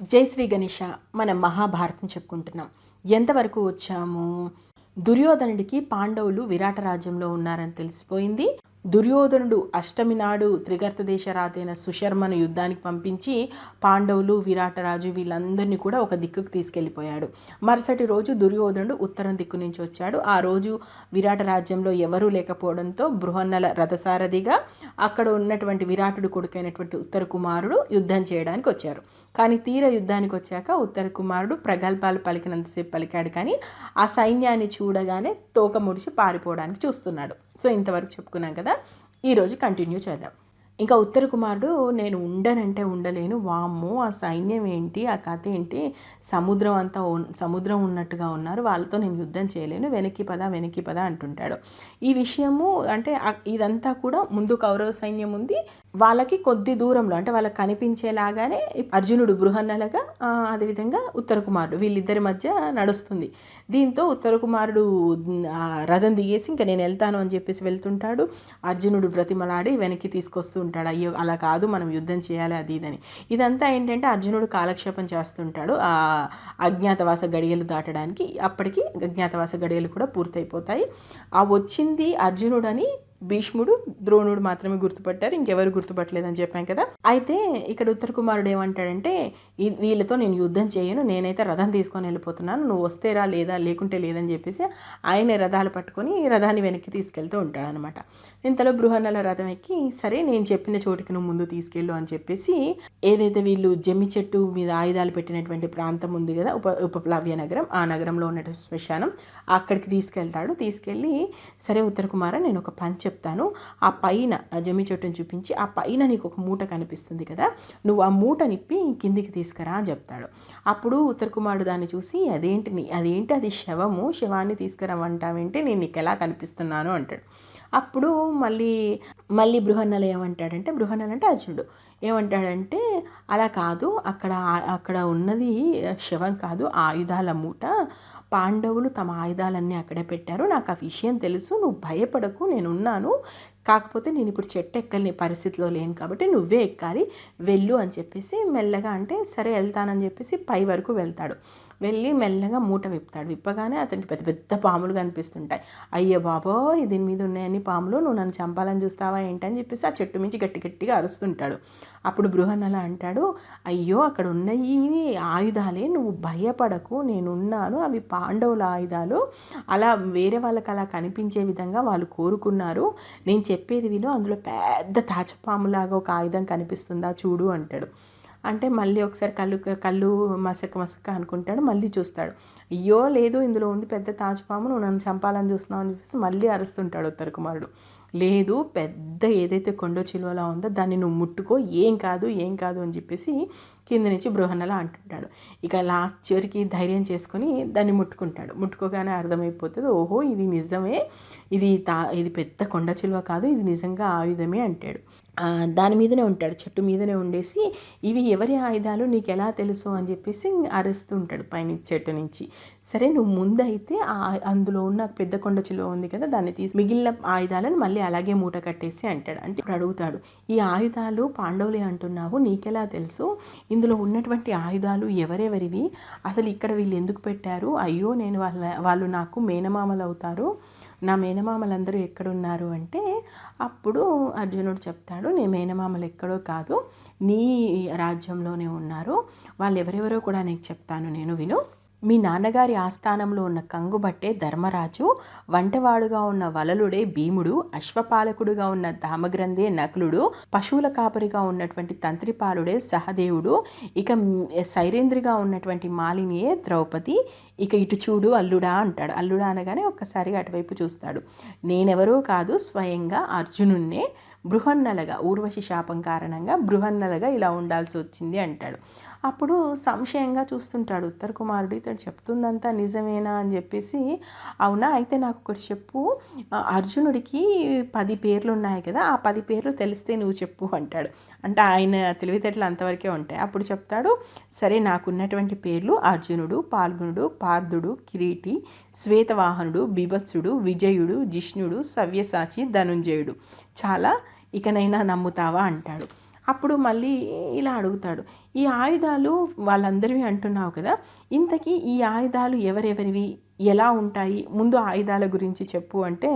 జై శ్రీ గణేష మనం మహాభారతం చెప్పుకుంటున్నాం. ఎంతవరకు వచ్చాము? దుర్యోధనుడికి పాండవులు విరాట రాజ్యంలో ఉన్నారని తెలిసిపోయింది. దుర్యోధనుడు అష్టమి నాడు త్రిగర్త సుశర్మను యుద్ధానికి పంపించి పాండవులు విరాటరాజు వీళ్ళందరినీ కూడా ఒక దిక్కుకు తీసుకెళ్ళిపోయాడు. మరుసటి రోజు దుర్యోధనుడు ఉత్తరం దిక్కు నుంచి వచ్చాడు. ఆ రోజు విరాట రాజ్యంలో ఎవరూ లేకపోవడంతో బృహన్నల రథసారథిగా అక్కడ ఉన్నటువంటి విరాటుడు కొడుకైనటువంటి ఉత్తర కుమారుడు యుద్ధం చేయడానికి వచ్చారు. కానీ తీర యుద్ధానికి వచ్చాక ఉత్తర కుమారుడు ప్రగల్భాలు పలికినంతసేపు పలికాడు కానీ ఆ సైన్యాన్ని చూడగానే తోక ముడిచి పారిపోవడానికి చూస్తున్నాడు. సో ఇంతవరకు చెప్పుకున్నాం కదా. ఈరోజు కంటిన్యూ చేద్దాం. ఇంకా ఉత్తర కుమారుడు నేను ఉండనంటే ఉండలేను. వామ్మో ఆ సైన్యం ఏంటి? ఆ కథ ఏంటి? సముద్రం అంతా సముద్రం ఉన్నట్టుగా ఉన్నారు. వాళ్ళతో నేను యుద్ధం చేయలేను. వెనక్కి పద వెనక్కి పద అంటుంటాడు. ఈ విషయము అంటే ఇదంతా కూడా ముందు కౌరవ సైన్యం ఉంది. వాళ్ళకి కొద్ది దూరంలో అంటే వాళ్ళకి కనిపించేలాగానే అర్జునుడు బృహన్నలగా అదేవిధంగా ఉత్తర కుమారుడు వీళ్ళిద్దరి మధ్య నడుస్తుంది. దీంతో ఉత్తర కుమారుడు రథం దిగేసి ఇంకా నేను వెళ్తాను అని చెప్పేసి వెళ్తుంటాడు. అర్జునుడు బ్రతిమలాడి వెనక్కి తీసుకొస్తూ ఉంటాడు. అయ్యో అలా కాదు మనం యుద్ధం చేయాలి అది ఇదని. ఇదంతా ఏంటంటే అర్జునుడు కాలక్షేపం చేస్తుంటాడు. ఆ అజ్ఞాతవాస గడియలు దాటడానికి. అప్పటికి అజ్ఞాతవాస గడియలు కూడా పూర్తయిపోతాయి. ఆ వచ్చింది అర్జునుడని భీష్ముడు ద్రోణుడు మాత్రమే గుర్తుపట్టారు. ఇంకెవరు గుర్తుపట్టలేదని చెప్పాం కదా. అయితే ఇక్కడ ఉత్తర కుమారుడు ఏమంటాడంటే వీళ్ళతో నేను యుద్ధం చేయను నేనైతే రథం తీసుకొని వెళ్ళిపోతున్నాను నువ్వు వస్తేరా లేదా లేకుంటే లేదని చెప్పేసి ఆయనే రథాలు పట్టుకొని రథాన్ని వెనక్కి తీసుకెళ్తూ ఉంటాడనమాట ఇంతలో బృహన్నల రథం ఎక్కి సరే నేను చెప్పిన చోటికి నువ్వు ముందు తీసుకెళ్ళు అని చెప్పేసి ఏదైతే వీళ్ళు జమ్మి చెట్టు మీద ఆయుధాలు పెట్టినటువంటి ప్రాంతం ఉంది కదా ఉప ఉపప్లావ్య నగరం ఆ నగరంలో ఉన్నటువంటి శ్మశానం అక్కడికి తీసుకెళ్తాడు. తీసుకెళ్ళి సరే ఉత్తర కుమార నేను ఒక పంచ చెప్తాను. ఆ పైన జమ్మి చెట్టును చూపించి ఆ పైన నీకు ఒక మూట కనిపిస్తుంది కదా నువ్వు ఆ మూట నిప్పి కిందికి తీసుకురా అని చెప్తాడు. అప్పుడు ఉత్తర కుమారుడు దాన్ని చూసి అదేంటి నీ- అదేంటి అది శవము? శవాన్ని తీసుకురమ్మంటావేంటి? నేను నీకు ఎలా కనిపిస్తున్నాను? అంటాడు. అప్పుడు మళ్ళీ మళ్ళీ బృహన్నల ఏమంటాడంటే బృహన్నల అంటే అర్జునుడు. ఏమంటాడంటే అలా కాదు అక్కడ అక్కడ ఉన్నది శవం కాదు ఆయుధాల మూట. పాండవులు తమ ఆయుధాలన్నీ అక్కడే పెట్టారు. నాకు ఆ విషయం తెలుసు నువ్వు భయపడకు నేను ఉన్నాను కాకపోతే నేను ఇప్పుడు చెట్టు ఎక్కలేని పరిస్థితిలో లేను కాబట్టి నువ్వే ఎక్కాలి వెళ్ళు అని చెప్పేసి మెల్లగా అంటే సరే వెళ్తానని చెప్పేసి పై వరకు వెళ్తాడు. వెళ్ళి మెల్లగా మూట విప్పుతాడు. విప్పగానే అతనికి పెద్ద పెద్ద పాములు కనిపిస్తుంటాయి. అయ్యో బాబో దీని మీద ఉన్నాయని పాములు నువ్వు నన్ను చంపాలని చూస్తావా ఏంటని చెప్పేసి ఆ చెట్టు మించి గట్టి గట్టిగా అరుస్తుంటాడు. అప్పుడు బృహన్నల అంటాడు అయ్యో అక్కడ ఉన్న ఈ ఆయుధాలే నువ్వు భయపడకు నేనున్నాను అవి పాండవుల ఆయుధాలు. అలా వేరే వాళ్ళకి అలా కనిపించే విధంగా వాళ్ళు కోరుకున్నారు. నేను చెప్పేది విను. అందులో పెద్ద తాచపాములాగా ఒక ఆయుధం కనిపిస్తుందా చూడు అంటాడు. అంటే మళ్ళీ ఒకసారి కళ్ళు కళ్ళు మసక మసక అనుకుంటాడు మళ్ళీ చూస్తాడు. అయ్యో లేదు ఇందులో ఉంది పెద్ద తాచుపాము నువ్వు నన్ను చంపాలని చూస్తున్నావు అని చెప్పేసి మళ్ళీ అరుస్తుంటాడు ఉత్తర కుమారుడు. లేదు పెద్ద ఏదైతే కొండ చిలువలా ఉందో దాన్ని నువ్వు ముట్టుకో ఏం కాదు ఏం కాదు అని చెప్పేసి కింద నుంచి బృహన్నలా అంటుంటాడు. ఇక లాస్ట్ చివరికి ధైర్యం చేసుకొని దాన్ని ముట్టుకుంటాడు. ముట్టుకోగానే అర్థమైపోతుంది ఓహో ఇది నిజమే ఇది తా ఇది పెద్ద కొండ చిలువ కాదు ఇది నిజంగా ఆయుధమే అంటాడు. దాని మీదనే ఉంటాడు చెట్టు మీదనే ఉండేసి ఇవి ఎవరి ఆయుధాలు నీకు ఎలా తెలుసు అని చెప్పేసి అరుస్తూ ఉంటాడు పైన చెట్టు నుంచి. సరే నువ్వు ముందైతే ఆ అందులో ఉన్న పెద్ద కొండ చిలువ ఉంది కదా దాన్ని తీసి మిగిలిన ఆయుధాలను మళ్ళీ అలాగే మూట కట్టేసి అంటాడు. అంటే ఇప్పుడు అడుగుతాడు ఈ ఆయుధాలు పాండవులే అంటున్నావు నీకెలా తెలుసు? ఇందులో ఉన్నటువంటి ఆయుధాలు ఎవరెవరివి? అసలు ఇక్కడ వీళ్ళు ఎందుకు పెట్టారు? అయ్యో నేను వాళ్ళ వాళ్ళు నాకు మేనమామలు అవుతారు నా మేనమామలందరూ ఎక్కడున్నారు? అంటే అప్పుడు అర్జునుడు చెప్తాడు నీ మేనమామలు ఎక్కడో కాదు నీ రాజ్యంలోనే ఉన్నారు. వాళ్ళు ఎవరెవరో కూడా నీకు చెప్తాను నేను విను. మీ నాన్నగారి ఆస్థానంలో ఉన్న కంగుబట్టే ధర్మరాజు వంటవాడుగా ఉన్న వలలుడే భీముడు అశ్వపాలకుడుగా ఉన్న దామగ్రంథే నకులుడు పశువుల కాపరిగా ఉన్నటువంటి తంత్రిపాలుడే సహదేవుడు ఇక సైరేంద్రిగా ఉన్నటువంటి మాలినియే ద్రౌపది ఇక ఇటు చూడు అల్లుడా అంటాడు. అల్లుడా అనగానే ఒక్కసారిగా అటువైపు చూస్తాడు. నేనెవరో కాదు స్వయంగా అర్జునున్నే బృహన్నలగా ఊర్వశి శాపం కారణంగా బృహన్నలగా ఇలా ఉండాల్సి వచ్చింది అంటాడు. అప్పుడు సంశయంగా చూస్తుంటాడు. ఉత్తర కుమారుడు ఇతడు చెప్తుందంతా నిజమేనా? అని చెప్పేసి అవునా? అయితే నాకు ఒకటి చెప్పు. అర్జునుడికి పది పేర్లు ఉన్నాయి కదా ఆ పది పేర్లు తెలిస్తే నువ్వు చెప్పు అంటాడు. అంటే ఆయన తెలివితేటలు అంతవరకే ఉంటాయి. అప్పుడు చెప్తాడు సరే నాకున్నటువంటి పేర్లు అర్జునుడు పాల్గునుడు పార్థుడు కిరీటి శ్వేతవాహనుడు బీభత్సుడు విజయుడు జిష్ణుడు సవ్యసాచి ధనుంజయుడు. చాలా ఇకనైనా నమ్ముతావా? అంటాడు. అప్పుడు మళ్ళీ ఇలా అడుగుతాడు. ఈ ఆయుధాలు వాళ్ళందరివి అంటున్నావు కదా ఇంతకీ ఈ ఆయుధాలు ఎవరెవరివి? ఎలా ఉంటాయి? ముందు ఆయుధాల గురించి చెప్పు అంటే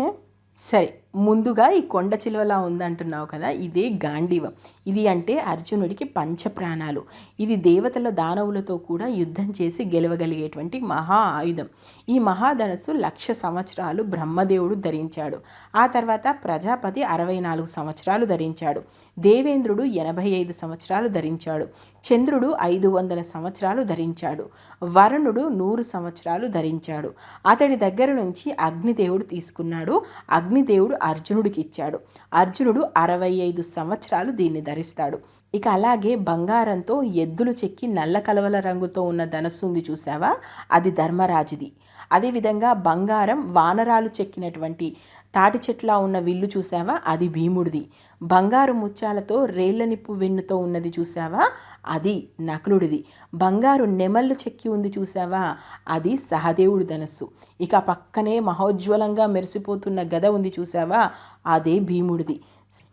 సరే ముందుగా ఈ కొండ చిలువలా ఉందంటున్నావు కదా ఇదే గాంధీవం ఇది అంటే అర్జునుడికి పంచప్రాణాలు. ఇది దేవతల దానవులతో కూడా యుద్ధం చేసి గెలవగలిగేటువంటి మహా ఆయుధం. ఈ మహాధనస్సు లక్ష సంవత్సరాలు బ్రహ్మదేవుడు ధరించాడు. ఆ తర్వాత ప్రజాపతి అరవై నాలుగు సంవత్సరాలు ధరించాడు. దేవేంద్రుడు ఎనభై ఐదు సంవత్సరాలు ధరించాడు. చంద్రుడు ఐదు వందల సంవత్సరాలు ధరించాడు. వరుణుడు నూరు సంవత్సరాలు ధరించాడు. అతడి దగ్గర నుంచి అగ్నిదేవుడు తీసుకున్నాడు. అగ్నిదేవుడు అర్జునుడికి ఇచ్చాడు. అర్జునుడు అరవై ఐదు సంవత్సరాలు దీన్ని ధరిస్తాడు. ఇక అలాగే బంగారంతో ఎద్దులు చెక్కి నల్ల కలవల రంగుతో ఉన్న ధనస్సు ఉంది చూసావా అది ధర్మరాజుది. అదేవిధంగా బంగారం వానరాలు చెక్కినటువంటి తాటి చెట్లా ఉన్న విల్లు చూసావా అది భీముడిది. బంగారు ముత్యాలతో రేళ్ళ నిప్పు వెన్నుతో ఉన్నది చూసావా అది నకులుడిది. బంగారు నెమళ్ళు చెక్కి ఉంది చూసావా అది సహదేవుడి ధనస్సు. ఇక పక్కనే మహోజ్వలంగా మెరిసిపోతున్న గద ఉంది చూసావా అదే భీముడిది.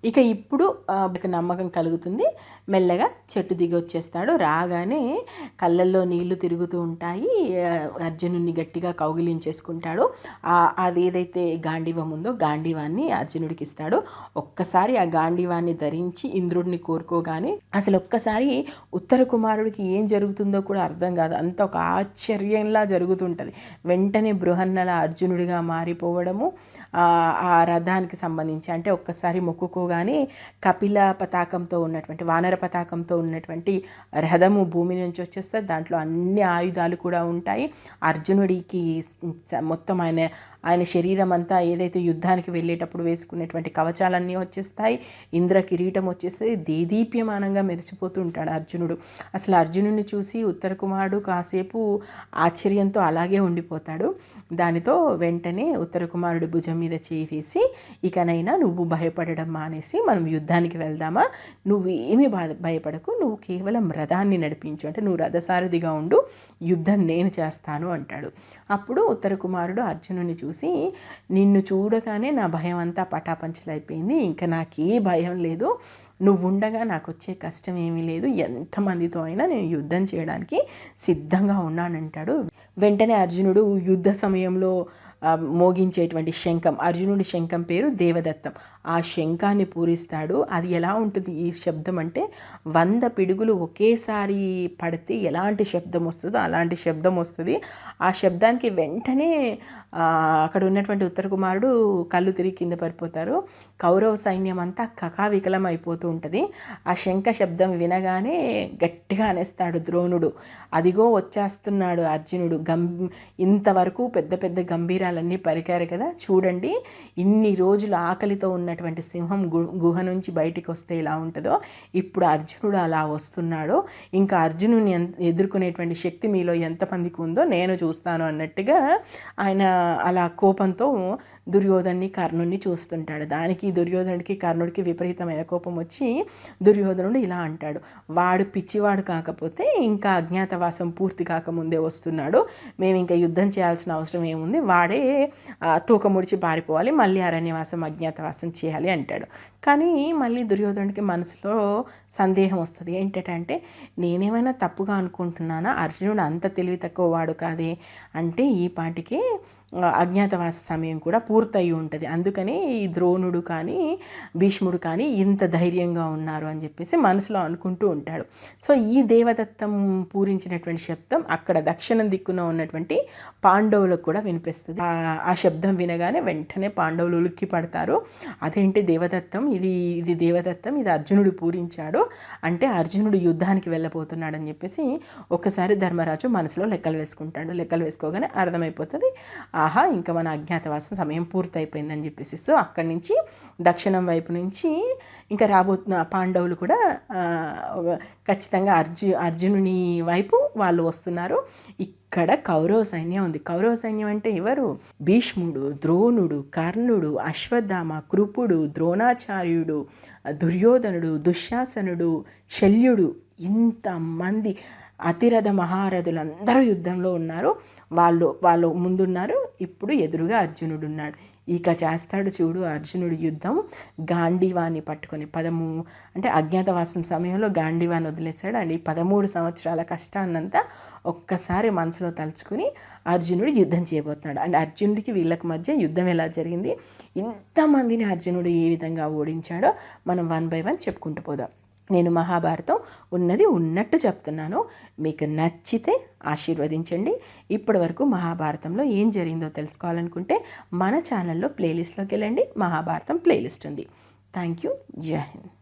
ఇక ఇప్పుడు నమ్మకం కలుగుతుంది. మెల్లగా చెట్టు దిగి వచ్చేస్తాడు. రాగానే కళ్ళల్లో నీళ్ళు తిరుగుతూ ఉంటాయి. అర్జునుడిని గట్టిగా కౌగిలించేసుకుంటాడు. అది ఏదైతే గాంధీవం ఉందో గాంధీవాన్ని అర్జునుడికి ఇస్తాడు. ఒక్కసారి ఆ గాంధీవాన్ని ధరించి ఇంద్రుడిని కోరుకోగానే అసలు ఒక్కసారి ఉత్తర కుమారుడికి ఏం జరుగుతుందో కూడా అర్థం కాదు. అంత ఒక ఆశ్చర్యంలా జరుగుతుంటుంది. వెంటనే బృహన్నల అర్జునుడిగా మారిపోవడము ఆ రథానికి సంబంధించి. అంటే ఒక్కసారి మొక్కుకోగానే కపిల పతాకంతో ఉన్నటువంటి వానర పతాకంతో ఉన్నటువంటి రథము భూమి నుంచి వచ్చేస్తే దాంట్లో అన్ని ఆయుధాలు కూడా ఉంటాయి. అర్జునుడికి మొత్తం ఆయన ఆయన శరీరం అంతా ఏదైతే యుద్ధానికి వెళ్ళేటప్పుడు వేసుకునేటువంటి కవచాలన్నీ వచ్చేస్తాయి. ఇంద్ర కిరీటం వచ్చేస్తే దేదీప్యమానంగా మెరిసిపోతూ ఉంటాడు అర్జునుడు. అసలు అర్జునుడిని చూసి ఉత్తర కుమారుడు కాసేపు ఆశ్చర్యంతో అలాగే ఉండిపోతాడు. దానితో వెంటనే ఉత్తర కుమారుడు భుజం మీద చేయి వేసి ఇకనైనా నువ్వు భయపడడం మానేసి మనం యుద్ధానికి వెళ్దామా? నువ్వు ఏమి బాధ భయపడకు. నువ్వు కేవలం రథాన్ని నడిపించు. అంటే నువ్వు రథసారథిగా ఉండు. యుద్ధం నేను చేస్తాను అంటాడు. అప్పుడు ఉత్తర కుమారుడు అర్జునుని చూసి నిన్ను చూడగానే నా భయం అంతా పటాపంచలైపోయింది. ఇంకా నాకే భయం లేదు. నువ్వు ఉండగా నాకు వచ్చే కష్టం ఏమీ లేదు. ఎంతమందితో అయినా నేను యుద్ధం చేయడానికి సిద్ధంగా ఉన్నానంటాడు. వెంటనే అర్జునుడు యుద్ధ సమయంలో మోగించేటువంటి శంఖం. అర్జునుడి శంఖం పేరు దేవదత్తం. ఆ శంఖాన్ని పూరిస్తాడు. అది ఎలా ఉంటుంది? ఈ శబ్దం అంటే వంద పిడుగులు ఒకేసారి పడితే ఎలాంటి శబ్దం వస్తుందో అలాంటి శబ్దం వస్తుంది. ఆ శబ్దానికి వెంటనే అక్కడ ఉన్నటువంటి ఉత్తర కుమారుడు కళ్ళు తిరిగి కింద పడిపోతారు. కౌరవ సైన్యం అంతా కకావికలం అయిపోతూ ఉంటుంది. ఆ శంఖ శబ్దం వినగానే గట్టిగా అనేస్తాడు ద్రోణుడు. అదిగో వచ్చేస్తున్నాడు అర్జునుడు. గం ఇంతవరకు పెద్ద పెద్ద గంభీర గంభీరాలన్నీ పరికారు కదా. చూడండి ఇన్ని రోజులు ఆకలితో ఉన్నటువంటి సింహం గుహ నుంచి బయటికి వస్తే ఎలా ఉంటుందో. ఇప్పుడు అర్జునుడు అలా వస్తున్నాడు. ఇంకా అర్జునుని ఎదుర్కొనేటువంటి శక్తి మీలో ఎంతమందికి ఉందో నేను చూస్తాను అన్నట్టుగా ఆయన అలా కోపంతో దుర్యోధన్ని కర్ణుడిని చూస్తుంటాడు. దానికి దుర్యోధనుడికి కర్ణుడికి విపరీతమైన కోపం వచ్చి దుర్యోధనుడు ఇలా అంటాడు. వాడు పిచ్చివాడు కాకపోతే ఇంకా అజ్ఞాతవాసం పూర్తి కాకముందే వస్తున్నాడు. మేము ఇంకా యుద్ధం చేయాల్సిన అవసరం ఏముంది? వాడే తూక ముడిచి పారిపోవాలి మళ్ళీ అరణ్యవాసం అజ్ఞాతవాసం చేయాలి అంటాడు. కానీ మళ్ళీ దుర్యోధనుడికి మనసులో సందేహం వస్తుంది. ఏంటంటే నేనేమైనా తప్పుగా అనుకుంటున్నానా? అర్జునుడు అంత తెలివి తక్కువ వాడు కాదే అంటే ఈ పాటికి అజ్ఞాతవాస సమయం కూడా పూర్తయి ఉంటుంది. అందుకని ఈ ద్రోణుడు కానీ భీష్ముడు కానీ ఇంత ధైర్యంగా ఉన్నారు అని చెప్పేసి మనసులో అనుకుంటూ ఉంటాడు. సో ఈ దేవదత్తం పూరించినటువంటి శబ్దం అక్కడ దక్షిణం దిక్కున ఉన్నటువంటి పాండవులకు కూడా వినిపిస్తుంది. ఆ శబ్దం వినగానే వెంటనే పాండవులు ఉలిక్కి పడతారు. అదేంటి దేవదత్తం? ఇది ఇది దేవదత్తం ఇది అర్జునుడు పూరించాడు అంటే అర్జునుడు యుద్ధానికి వెళ్ళబోతున్నాడని చెప్పేసి ఒక్కసారి ధర్మరాజు మనసులో లెక్కలు వేసుకుంటాడు. లెక్కలు వేసుకోగానే అర్థమైపోతుంది. ఆహా ఇంకా మన అజ్ఞాతవాసం సమయం పూర్తయిపోయిందని చెప్పేసి సో అక్కడి నుంచి దక్షిణం వైపు నుంచి ఇంకా రాబోతున్న పాండవులు కూడా ఖచ్చితంగా అర్జు అర్జునుని వైపు వాళ్ళు వస్తున్నారు. ఇక్కడ కౌరవ సైన్యం ఉంది. కౌరవ సైన్యం అంటే ఎవరు? భీష్ముడు ద్రోణుడు కర్ణుడు అశ్వత్థామ కృపుడు ద్రోణాచార్యుడు దుర్యోధనుడు దుశ్శాసనుడు శల్యుడు. ఇంతమంది అతిరథ మహారథులందరూ యుద్ధంలో ఉన్నారు. వాళ్ళు వాళ్ళు ముందున్నారు. ఇప్పుడు ఎదురుగా అర్జునుడు ఉన్నాడు. ఇక చేస్తాడు చూడు అర్జునుడు యుద్ధం. గాంధీవాన్ని పట్టుకొని పదమూ అంటే అజ్ఞాతవాసం సమయంలో గాంధీవాన్ని వదిలేశాడు. అండ్ ఈ పదమూడు సంవత్సరాల కష్టాన్నంతా ఒక్కసారి మనసులో తలుచుకుని అర్జునుడు యుద్ధం చేయబోతున్నాడు. అండ్ అర్జునుడికి వీళ్ళకి మధ్య యుద్ధం ఎలా జరిగింది? ఇంతమందిని అర్జునుడు ఏ విధంగా ఓడించాడో మనం వన్ బై వన్ చెప్పుకుంటూ పోదాం. నేను మహాభారతం ఉన్నది ఉన్నట్టు చెప్తున్నాను. మీకు నచ్చితే ఆశీర్వదించండి. ఇప్పటి వరకు మహాభారతంలో ఏం జరిగిందో తెలుసుకోవాలనుకుంటే మన ఛానల్లో ప్లేలిస్ట్లోకి వెళ్ళండి. మహాభారతం ప్లేలిస్ట్ ఉంది. Thank you. జై హింద్.